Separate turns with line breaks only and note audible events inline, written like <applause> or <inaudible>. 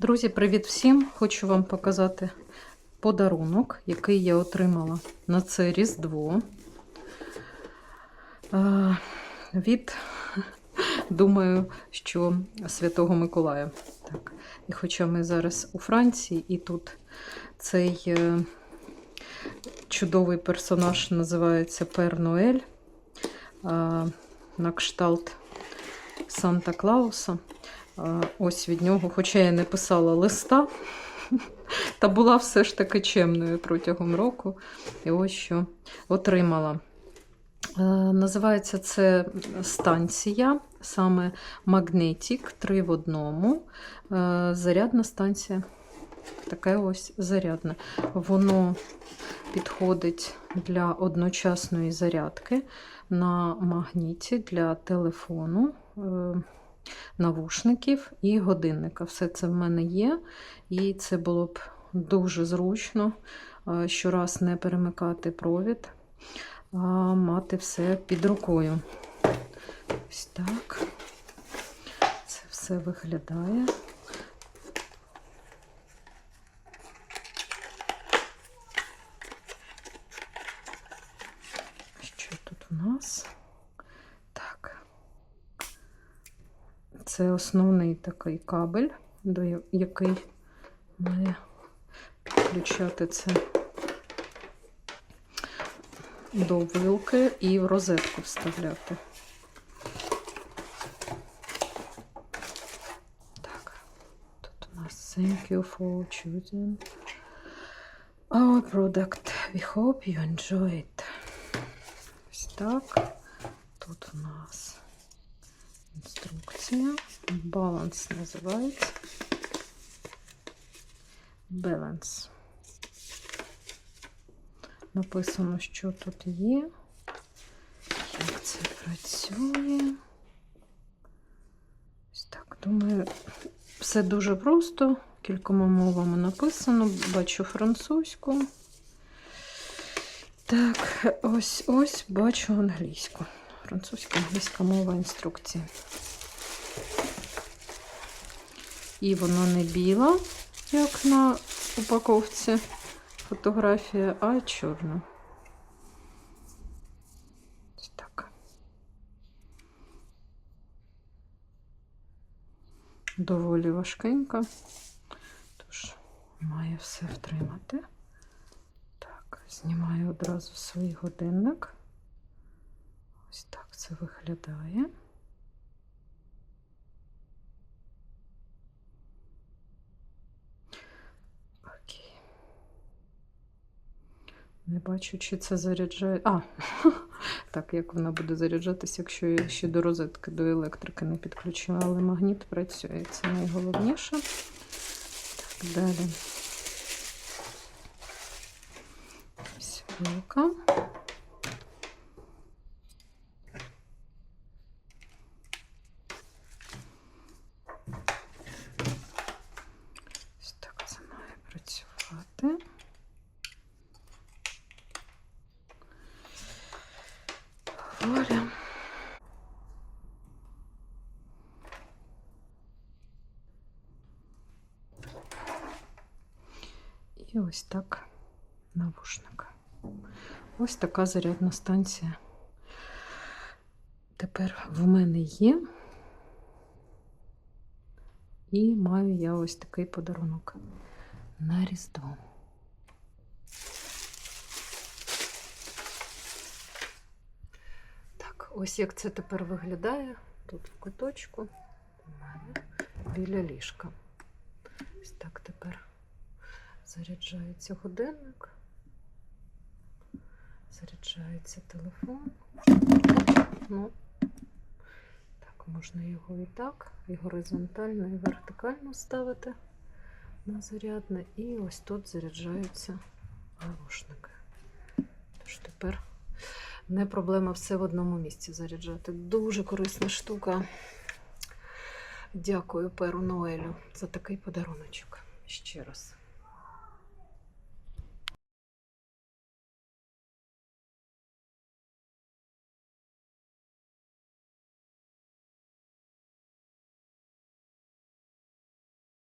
Друзі, привіт всім! Хочу вам показати подарунок, який я отримала на це Різдво. Е, Від, думаю, що Святого Миколая. Так. І хоча ми зараз у Франції, і тут цей е, чудовий персонаж називається Пер Ноель е, на кшталт Санта Клауса. Ось від нього, хоча я не писала листа, та була все ж таки чемною протягом року. І ось що отримала. Е, Називається це станція, саме Магнетік 3 в одному. Е, Зарядна станція. Таке ось зарядне. Воно підходить для одночасної зарядки на магніті для телефону. Навушників і годинника. Все це в мене є, і це було б дуже зручно е, щораз не перемикати провід, а мати все під рукою. Ось так. Це все виглядає. Що тут у нас? Так. Це основний такий кабель, до який має підключати це до вилки і в розетку вставляти. Так, тут у нас thank you for choosing our product. We hope you enjoy it. Ось так. Тут у нас Інструкція. Баланс називається. Balance. Написано, що тут є. Як це працює. Ось так, думаю, все дуже просто. Кількома мовами написано. Бачу французьку. Так, ось ось бачу англійську французька англійська мова інструкції. І воно не біла, як на упаковці фотографія, а чорна. Ось так. Доволі важкенька, тож має все втримати. Так, знімаю одразу свій годинник. Ось так це виглядає. Окей. Не бачу, чи це заряджає. А, <laughs> так, як вона буде заряджатися, якщо я ще до розетки, до електрики не підключила, але магніт працює. Це найголовніше. Так, далі. Ось вилка. Ось так це має працювати. Говоримо. І ось так навушник. Ось така зарядна станція. Тепер в мене є. І маю я ось такий подарунок на Різдво. Так, ось як це тепер виглядає. Тут в куточку біля ліжка. Ось так тепер заряджається годинник, заряджається телефон. Ну, так, можна його і так, і горизонтально, і вертикально ставити на зарядне. І ось тут заряджаються навушники. Тож тепер не проблема все в одному місці заряджати. Дуже корисна штука. Дякую Перу Ноелю за такий подаруночок. Ще раз.